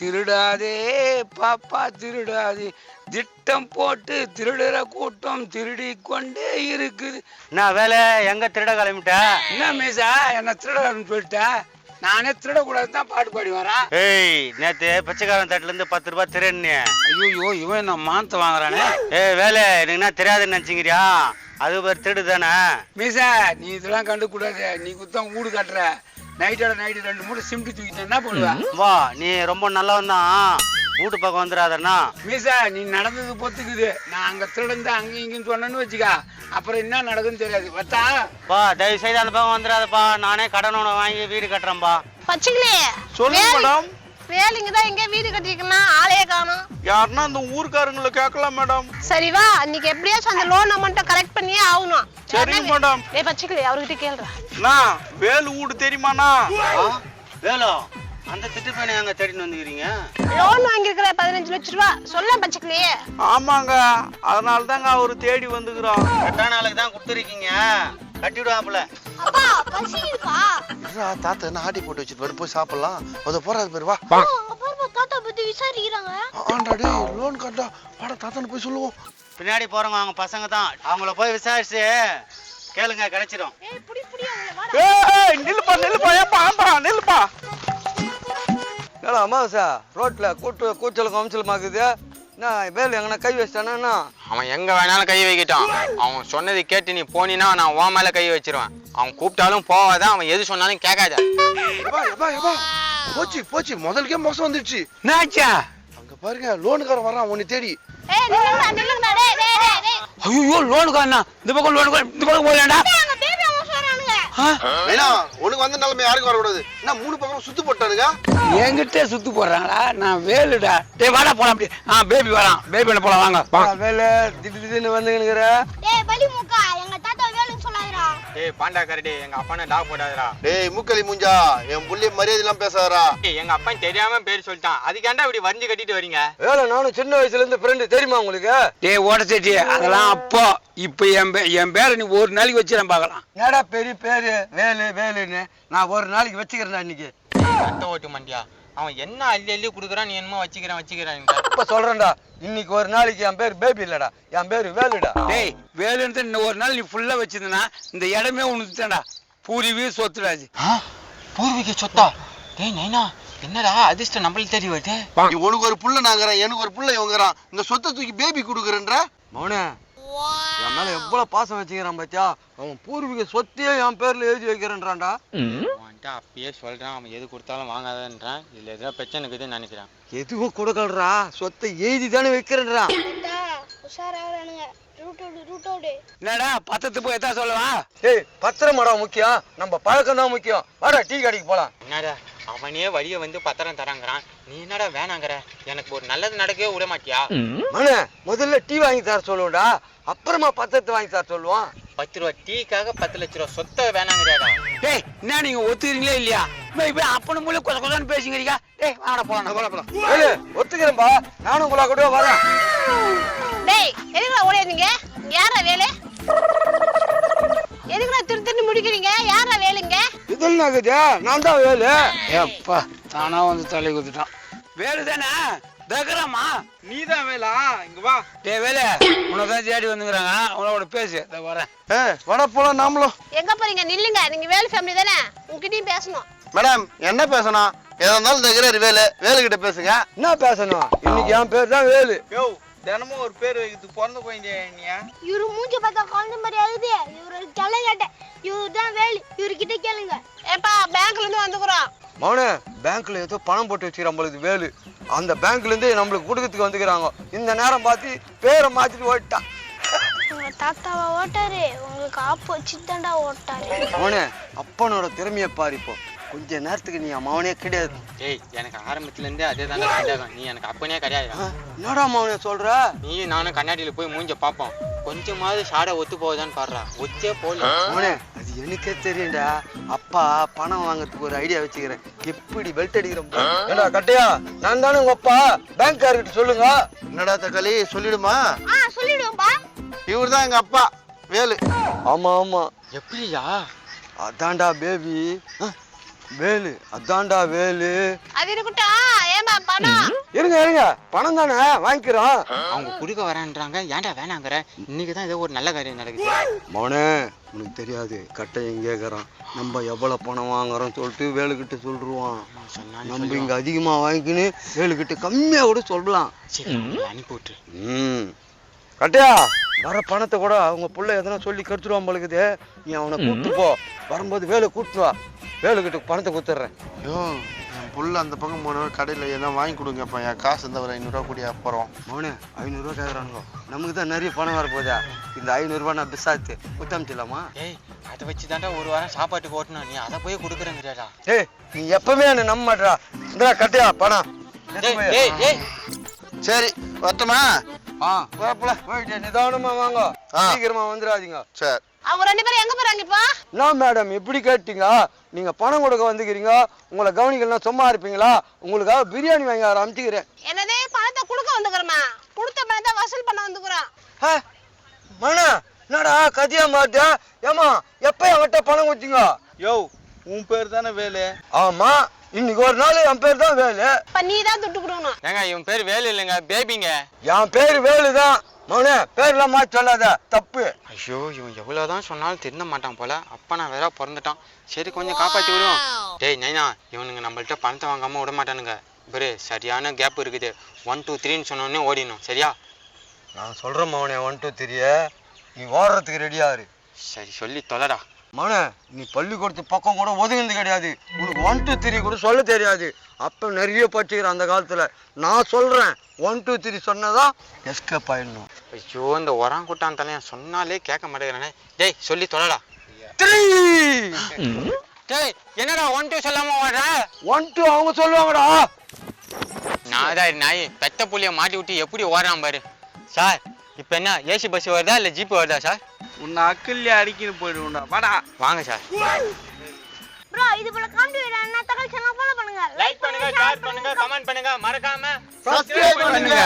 திருடாதே பாப்பா திருடாதே. திட்டம் போட்டு திருடுற கூட்டம் திருடி கொண்டே இருக்குது. என்ன வேலை? எங்க திருட கிளம்பிட்ட? என்ன மீசா? என்ன திருடன்னு சொல்லிட்ட? நானே திருடக்கூடாது தான் பாட்டு பாடி வரேன். ஏய் நேத்து பிச்சைக்காரன் தட்டுல இருந்து பத்து ரூபாய் திருடுனே ஐயோ இவன் நான் மானத்தை வாங்குறானே? ஏய் வேலை எனக்கு என்ன தெரியாதுன்னு நினைச்சுக்கிறியா? அது பேர் திருடு தானே? மீசா நீ இதெல்லாம் கண்டுக்கூடாது. நீ குத்தம் வீடு கட்டுற. நைட்டோட நைட்டு ரெண்டு மூணு சிம்டி தூக்கிட்டு என்ன பண்ணுவேன் வா நீ ரொம்ப நல்லவன் தான் வீட்டு பக்கம் வந்துடாதண்ணா. மீசா நீ நடந்தது பொத்துக்குது. நான் அங்க திருடந்து அங்கேயும் இங்கேயும் சொன்னேன்னு வச்சுக்கா. அப்புறம் என்ன நடக்குன்னு தெரியாது. வத்தா பா தயவு செய்து அந்த பக்கம் வந்துடாதப்பா. நானே கடனோட வாங்கி வீடு கட்டுறேன்பா. பச்சைக்கிளி சொல்லுங்க மேடம். வேலைங்க தான் எங்க வீடு கட்டிருக்கலாம் ஆளையே காணும். யாருன்னா இந்த ஊர்க்காரங்களை கேட்கலாம் மேடம். சரி வா. இன்னைக்கு எப்படியாச்சும் அந்த லோன் அமௌண்ட்டை கரெக்ட் பண்ணியே ஆகணும். சரிங்க மேடம். ஏ பச்சைக்கிளி அவர்கிட்ட கேளுடா. அண்ணா வேலு வீடு தெரியுமாண்ணா? வேலோ அந்த திட்டு பையனை எங்க தேடின்னு வந்துக்கிறீங்க? லோன் வாங்கியிருக்கிற பதினஞ்சு லட்ச ரூபா. சொல்ல பச்சைக்கிளி ஆமாங்க. அதனால தாங்க அவரு தேடி வந்துக்கிறோம். எட்டாம் நாளுக்கு தான் கொடுத்துருக்கீங்க. கட்டிவிடுவாப்புல அப்பா பசி இருடா, தாத்தா என்ன ஆட்டி போட்டு வச்சுட்டு போய் சாப்பிடலாம். அதை போறாது பேர் வா. அப்பா தாத்தா பத்தி விசாரிக்கிறாங்க. ஆண்டாடி லோன் கட்டா. வாடா தாத்தான்னு போய் சொல்லுவோம். பின்னாடி போறவங்க அவங்க பசங்க தான். அவங்கள போய் விசாரிச்சு கேளுங்க கிடைச்சிடும் ஏய் புடி புடி அவங்கள வாடா. ஏய் நில்லுப்பா நில்லுப்பா ஏப்பா ஆம்பா நில்லுப்பா. ஏடா அமாவாசா? ரோட்ல கூட்டு கூச்சல் கமிச்சல் என்ன வேலு எங்கன்னா கை வச்சிட்டானா அவன் எங்க வேணாலும் கை வைக்கட்டும். அவன் சொன்னதை கேட்டு நீ போனீன்னா நான் உன் மேல கை வச்சிருவேன். அவன் கூப்பிட்டாலும் போவாதான் அவன் எது சொன்னாலும் கேட்காத? போச்சு போச்சு. முதலுக்கே மோசம் வந்துடுச்சு என்னாச்சா? அங்க பாருங்க லோனுக்காரன் வரான் உன்னை தேடி. ஏய் நில்லுங்கடா நில்லுங்கடா டேய் டேய் டேய். டேய் ஐயோ லோனுக்காரனா? இந்த பக்கம் லோனுக்கு இந்த பக்கம் அவங்க வேணா உனக்கு வந்த நிலைமை யாருக்கும் வரக்கூடாது. என்ன மூணு பக்கம் சுத்து போட்டானுங்க? என்கிட்ட சுத்து போடுறாங்களா? நான் வேலுடா. டேய் வாடா போலாம் அப்படி. ஆ பேபி வரான் பேபி பண்ண போலாம் வாங்க. வேலு. திடீர் திடீர்னு வந்துங்கிற டேய் பலி முக்கா. டேய் பாண்டா கரடி எங்க அப்பனை டாக் போடாதடா. டேய் மூக்களி முஞ்சா என் புள்ளி மரியாதை எல்லாம் பேசாதடா. டேய், எங்க அப்பன் தெரியாம பேர் சொல்லிட்டான். அதுக்காண்டா இப்படி வரைஞ்சு கட்டிட்டு வரீங்க? வேலை நானும் சின்ன வயசுல இருந்து ஃப்ரெண்டு தெரியுமா உங்களுக்கு? டேய் ஓடச்சேட்டி அதெல்லாம் அப்போ. இப்போ என் பே என் பேரை நீ ஒரு நாளைக்கு வச்சு நான் பார்க்கலாம். என்னடா பெரிய பேரு? வேலு வேலுன்னு. நான் ஒரு நாளைக்கு வச்சுக்கிறேன்டா இன்னைக்கு. கட்ட ஓட்டு மண்டியா? அவன் என்ன அள்ளி அள்ளி குடுக்குறான் நீ என்னமோ வச்சுக்கிறேன் வச்சுக்கிறேன். இப்ப சொல்றேன்டா இன்னைக்கு ஒரு நாளைக்கு என் பேர் பேபி இல்லடா என் பேரு வேலுடா. டேய் வேலுன்னு இன்னும் ஒரு நாள் நீ ஃபுல்லா வச்சிருந்தனா இந்த இடமே உனக்கு தான்டா. பூரிவி சொத்துடாது பூர்வீக சொத்தா? டேய் நைனா என்னடா அதிர்ஷ்டம் நம்மளுக்கு தெரிய வருது? நீ உனக்கு ஒரு புள்ள நாங்கிறேன் எனக்கு ஒரு புள்ள இவங்கிறான் இந்த சொத்தை தூக்கி பேபி கொடுக்குறேன்ற. மௌனே. மேல எவ்வளவு பாசம் வச்சுக்கிறான் பாத்தியா? அவன் பூர்வீக சொத்தையே என் பேர்ல எழுதி வைக்கிறேன்றான்டா. அவன்கிட்ட அப்பயே சொல்றான் அவன் எது கொடுத்தாலும் வாங்காதன்றான். இதுல ஏதோ பிரச்சனை இருக்குதுன்னு நினைக்கிறான். எதுவும் கொடுக்கலடா. சொத்தை எழுதி தானே வைக்கிறேன்றான் உஷாராகிறானுங்க. ரூட்டோடு ரூட்டோடு என்னடா பத்தத்து போய் எத்தா சொல்லவா? ஏய் பத்திரமாடா முக்கியம். நம்ம பழக்கம் தான் முக்கியம். வாடா டீ கடைக்கு போலாம். என்னடா? அவனே வழிய வந்து பத்திரம் தராங்கிறான். நீ என்னடா வேணாங்கிற? எனக்கு ஒரு நல்லது நடக்கவே விட மாட்டியா? மனு முதல்ல டீ வாங்கி தர சொல்லுவோம்டா அப்புறமா பத்திரத்தை வாங்கி தர சொல்லுவான் பத்து ரூபா டீக்காக பத்து லட்ச ரூபா சொத்தை வேணாங்கிறியாடா? டேய் என்ன நீங்க ஒத்துக்கிறீங்களா இல்லையா? போய் அப்பனு மூலம் கொச கொசன்னு பேசிக்கிறீங்க. டேய் வாடா போலாம். போலாம் போலாம். ஒத்துக்கிறேன்பா. நானும் உங்களா கூட வரேன். டேய் எதுக்குடா ஓடியாதீங்க? யாரா வேலை? எதுக்குடா திரு திரு முடிக்கிறீங்க? யாரா வேலைங்க? இதில் நகுதே நான் தான் வேலு. ஏப்பா தானா வந்து தலை குத்துட்டான் வேலு தானே? தகரமா? நீதான் வேலா. இங்க வா. டேய் வேலு உன்னை தான் தேடி வந்துங்கிறாங்க உன்னோட பேசு. இதை வரேன். ஏ வட போலாம் நாமளும். எங்க போறீங்க? நில்லுங்க. நீங்க வேலை ஃபேமிலி தானே? உங்ககிட்டயும் பேசணும். மேடம் என்ன பேசணும்? எதா இருந்தாலும் தகுறாரு வேலு. வேலு கிட்ட பேசுங்க. என்ன பேசணும்? இன்னைக்கு என் பேர் தான் வேலு. யோ தினமும் ஒரு பேர் வைக்கிறது பிறந்த குழந்தையா நீ இவரு மூஞ்சி பார்த்தா குழந்தை மாதிரி ஆகுது. இவரு கிளை கேட்டேன் இவரு தான் வேலு. இவர்கிட்ட கேளுங்க. ஏப்பா பேங்க்ல இருந்து வந்துக்கிறோம். மௌனே பேங்க்ல ஏதோ பணம் போட்டு வச்சுக்கிறான் நம்மளுக்கு வேலு. அந்த பேங்க்ல இருந்து நம்மளுக்கு கொடுக்கறதுக்கு வந்துக்கிறாங்க. இந்த நேரம் பார்த்து பேரை மாத்திட்டு ஓட்டான் உங்க தாத்தாவை ஓட்டாரு? உங்களுக்கு ஆப்பு வச்சுதான்டா ஓட்டாரு. மௌனே அப்பனோட திறமையை பாரு இப்போ. கொஞ்ச நேரத்துக்கு நீ மவனே கிடையாது. டேய் எனக்கு ஆரம்பத்துல இருந்தே அதே தானே நீ எனக்கு அப்பனே கிடையாது. என்னடா மவனே சொல்ற? நீ நானும் கண்ணாடியில போய் மூஞ்ச பார்ப்போம் கொஞ்சமாவது சாடை ஒத்து போகுதான்னு பாடுறா. ஒத்தே போல மவனே அது எனக்கே தெரியும்டா. அப்பா பணம் வாங்குறதுக்கு ஒரு ஐடியா வச்சுக்கிறேன். எப்படி பெல்ட் அடிக்கிறோம் பாரு. ஏண்டா கட்டையா? நான் தானே உங்க அப்பா? பேங்க்காரர்கிட்ட சொல்லுங்க. என்னடா தக்காளி? சொல்லிடுமா? ஆ சொல்லிடுவோம்பா. இவர் தான் எங்க அப்பா. வேலு. ஆமா ஆமா. எப்படியா? அதான்டா பேபி வேலு அதான்டா வேலு. அது இருக்கட்டும் ஏமா பணம்? இருங்க இருங்க. பணம் தானே வாங்கிக்கிறோம். அவங்க குடுக்க வரேன்றாங்க. ஏன்டா வேணாங்கிற? இன்னைக்கு தான் ஏதோ ஒரு நல்ல காரியம் நடக்குது. மோனே உனக்கு தெரியாது. கட்டை எங்க கேட்கறான் நம்ம எவ்வளவு பணம் வாங்குறோம் சொல்லிட்டு வேலுக்கிட்ட சொல்லிடுவான் நம்ம இங்க அதிகமா வாங்கிக்கின்னு வேலுக்கிட்ட கம்மியா கூட சொல்லலாம். சரி அவங்கள அனுப்பி விட்டுரு. ம். கட்டையா வர பணத்தை கூட அவங்க புள்ள எதனா சொல்லி கெடுத்துருவான் பழகுது நீ அவனை கூப்பிட்டு போ. வரும்போது வேலை கூப்பிட்டு வா. வேலுக்கிட்ட பணத்தை கொடுத்துட்றேன். ஐயோ என் புள்ள அந்த பக்கம் போன கடையில் எதனா வாங்கி கொடுங்கப்பா. என் காசு இருந்தால் ஒரு ஐநூறுரூவா கூடிய போகிறோம் மோனே ஐநூறுரூவா கேட்குறானுங்க நமக்கு தான் நிறைய பணம் வரப்போதா இந்த ஐநூறுரூவா நான் பிசாத்து குத்தமிச்சிடலாமா ஏய் அதை வச்சு தாண்டா ஒரு வாரம் சாப்பாட்டுக்கு ஓட்டணும் நீ அதை போய் கொடுக்குறேங்கிறாடா. ஏய் நீ எப்பவுமே என்ன நம்ப மாட்டா இந்த கட்டையா பணம். ஏய் ஏய் சரி வரட்டுமா போயிட்டு நிதானமா வாங்க. சீக்கிரமா வந்துடாதீங்க. சரி. அவங்க ரெண்டு பேரும் எங்க போறாங்க இப்போ? என்ன மேடம் இப்படி கேட்டீங்க? நீங்க பணம் கொடுக்க வந்துக்கிறீங்க. உங்களை கவனிக்கலாம் சும்மா இருப்பீங்களா? உங்களுக்காக பிரியாணி வாங்கி ஆரம்பிச்சுக்கிறேன் என்னதே? பணத்தை கொடுக்க வந்துக்கிறோமா? கொடுத்த பணத்தை வசூல் பண்ண வந்துக்கிறோம். மன என்னடா கதியா மாத்தியா ஏமா எப்ப என்கிட்ட பணம் கொடுத்தீங்க? யோ உன் பேர் தானே வேலு. ஆமா இன்னைக்கு ஒரு நாள் என் பேர் தான் வேலு. இப்ப நீ தான் துட்டு கொடுக்கணும். ஏங்க இவன் பேர் வேலு இல்லைங்க பேபிங்க. என் பேர் வேலு தான். மவனே பேர்லாம் மாற்றி சொல்லாத. தப்பு. ஐயோ இவன் எவ்வளவுதான் சொன்னாலும் திருந்த மாட்டான் போல. அப்பா நான் வேற பிறந்துட்டான். சரி கொஞ்சம் காப்பாத்தி விடுவோம். டேய் நைனா இவனுங்க நம்மள்ட்ட பணத்தை வாங்காம விட மாட்டானுங்க. பாரு சரியான கேப் இருக்குது. ஒன் டூ த்ரீன்னு சொன்னோடனே ஓடிடணும். சரியா? நான் சொல்றேன் மவனே ஒன் டூ த்ரீய நீ ஓடுறதுக்கு ரெடியா இரு. சரி சொல்லி தொலைடா. மவனே நீ பள்ளிக்கூடத்து பக்கம் கூட ஒதுங்கினது கிடையாது. உனக்கு ஒன் டூ த்ரீ கூட சொல்ல தெரியாது. அப்ப நிறைய படிச்சுக்கிறேன் அந்த காலத்துல. நான் சொல்றேன் ஒன் டூ த்ரீ சொன்னதான் எஸ்கேப் ஆயிடணும். ஐயோ இந்த ஒராங்குட்டான் தலையன் சொன்னாலே கேட்க மாட்டேங்கிறானே. டேய் சொல்லி தொலைடா. த்ரீ டேய் என்னடா ஒன் டூ சொல்லாம ஓடுற? ஒன் டூ அவங்க சொல்லுவாங்கடா. நாதாரி நாய் பெத்த புள்ளைய மாட்டி விட்டு எப்படி ஓடுறான் பாரு. சார் இப்போ என்ன ஏசி பஸ் வருதா இல்லை ஜீப் வருதா சார்? உன்னை அக்கல்லே அடிக்கின்னு போயிடுவோம்டா. வாடா. வாங்க சார். ப்ரோ இது போல காமெடி வீடியோ என்ன தகவல் சேனல் ஃபாலோ பண்ணுங்க. லைக் பண்ணுங்க ஷேர் பண்ணுங்க கமெண்ட் பண்ணுங்க. மறக்காம சப்ஸ்கிரைப் பண்ணுங்க.